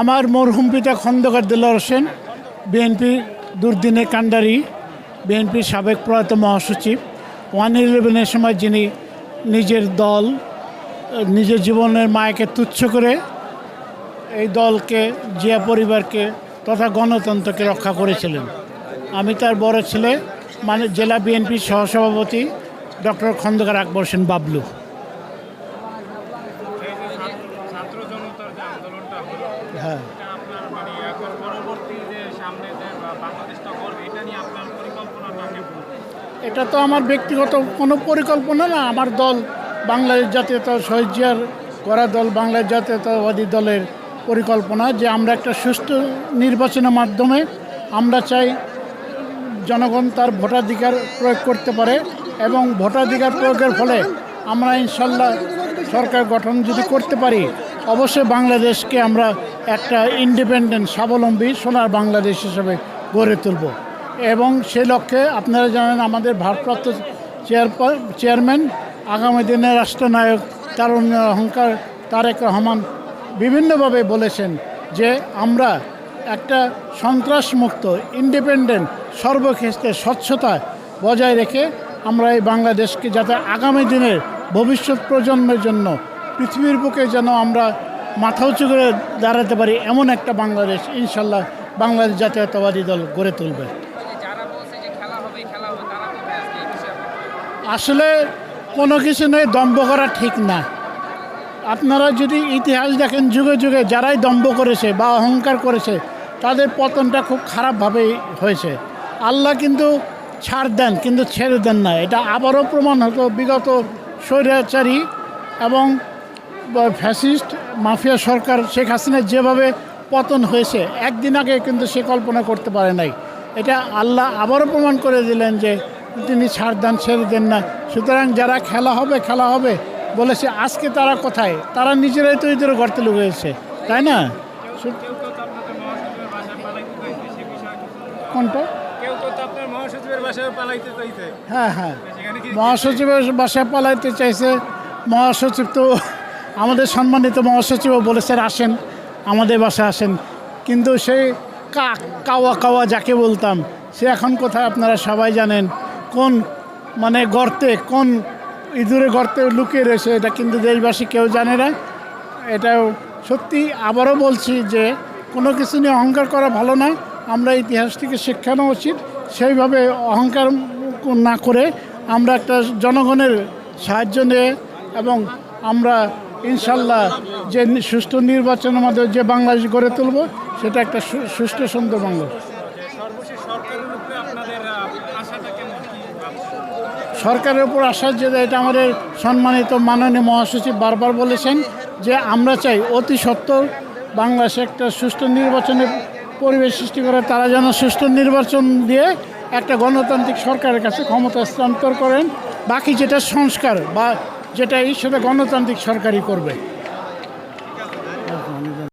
আমার মরহুম পিতা খন্দকার দিলার হোসেন, বিএনপি দুর্দিনে কান্ডারি বিএনপির সাবেক প্রয়াত মহাসচিব, ওয়ান ইলেভেনের সময় যিনি নিজের দল, নিজের জীবনের মায়াকে তুচ্ছ করে এই দলকে, জিয়া পরিবারকে তথা গণতন্ত্রকে রক্ষা করেছিলেন। আমি তার বড় ছেলে মানে জেলা বিএনপির সহসভাপতি ডক্টর খন্দকার আকবর সেন বাবলু এই যে ছাত্র- জনতার যে আন্দোলনটা হলো হ্যাঁ। এটা আপনার মানে এখন পরবর্তী যে সামনে যে বাংলাদেশটা করবে এটা নিয়ে আপনার পরিকল্পনাটা কেমন? এটা তো আমার ব্যক্তিগত কোনো পরিকল্পনা না আমার দল বাংলাদেশ জাতীয়তা শহীদ করা দল বাংলাদেশ জাতীয়তাবাদী দলের পরিকল্পনা যে আমরা একটা সুষ্ঠু নির্বাচনের মাধ্যমে আমরা চাই জনগণ তার ভোটাধিকার প্রয়োগ করতে পারে এবং ভোটাধিকার প্রয়োগের ফলে আমরা ইনশাল্লাহ সরকার গঠন যদি করতে পারি অবশ্যই বাংলাদেশকে আমরা একটা ইন্ডিপেন্ডেন্ট স্বাবলম্বী, সোনার বাংলাদেশ হিসেবে গড়ে তুলব। এবং সে লক্ষ্যে আপনারা জানেন আমাদের ভারপ্রাপ্ত চেয়ার চেয়ারম্যান আগামী দিনে রাষ্ট্রনায়ক তারুণ অহংকার তারেক রহমান বিভিন্নভাবে বলেছেন যে আমরা একটা সন্ত্রাসমুক্ত ইন্ডিপেন্ডেন্ট সর্বক্ষেত্রে স্বচ্ছতা বজায় রেখে আমরা এই বাংলাদেশকে যাতে আগামী দিনের ভবিষ্যৎ প্রজন্মের জন্য পৃথিবীর বুকে যেন আমরা মাথা উঁচু করে দাঁড়াতে পারি, এমন একটা বাংলাদেশ, ইনশাল্লাহ বাংলাদেশ জাতীয়তাবাদী দল গড়ে তুলবে। আসলে কোনো কিছু নয় দম্ভ করা ঠিক না। আপনারা যদি ইতিহাস দেখেন, যুগে যুগে যারাই দম্ভ করেছে বা অহংকার করেছে, তাদের পতনটা খুব খারাপভাবেই হয়েছে। আল্লাহ কিন্তু ছাড় দেন, কিন্তু ছেড়ে দেন না। এটা আবারও প্রমাণ হতো বিগত স্বৈরাচারী এবং ফ্যাসিস্ট মাফিয়া সরকার শেখ হাসিনার যেভাবে পতন হয়েছে একদিন আগে কিন্তু সে কল্পনা করতে পারে নাই। এটা আল্লাহ আবারও প্রমাণ করে দিলেন যে তিনি ছাড় দেন ছেড়ে দেন না। সুতরাং যারা খেলা হবে খেলা হবে বলেছে আজকে তারা কোথায়? তারা নিজেরাই তো ইঁদুরে গর্তে লুকিয়েছে তাই না? কোনটা? হ্যাঁ হ্যাঁ। মহাসচিবের বাসায় পালাইতে চাইছে মহাসচিব তো আমাদের সম্মানিত মহাসচিবও বলেছেন, আসেন, আমাদের বাসায় আসেন। কিন্তু সেই কা, কাওয়া কাওয়া যাকে বলতাম, সে এখন কোথায় আপনারা সবাই জানেন, কোন মানে গর্তে, কোন ইঁদুরে গর্তে লুকিয়ে রয়েছে এটা কিন্তু দেশবাসী কেউ জানে না। এটা সত্যি আবারও বলছি যে কোনো কিছু নিয়ে অহংকার করা ভালো না। আমরা ইতিহাস থেকে শিক্ষা নেওয়া উচিত, সেইভাবে অহংকার না করে আমরা একটা জনগণের সাহায্য নিয়ে এবং আমরা ইনশাল্লাহ যে সুষ্ঠু নির্বাচনের মাধ্যমে যে বাংলাদেশ গড়ে তুলব, সেটা একটা সুষ্ঠু সুন্দর বাংলাদেশ। সরকারের উপরে আশা যে এটা আমাদের সম্মানিত মাননীয় মহাসচিব বারবার বলেছেন যে আমরা চাই অতি সত্বর বাংলাদেশে একটা সুষ্ঠু নির্বাচনের পরিবেশ সৃষ্টি করে, তারা যেন সুষ্ঠু নির্বাচন দিয়ে একটা গণতান্ত্রিক সরকারের কাছে ক্ষমতা হস্তান্তর করেন। বাকি যেটা সংস্কার বা যেটা এই সেটা গণতান্ত্রিক সরকারই করবে।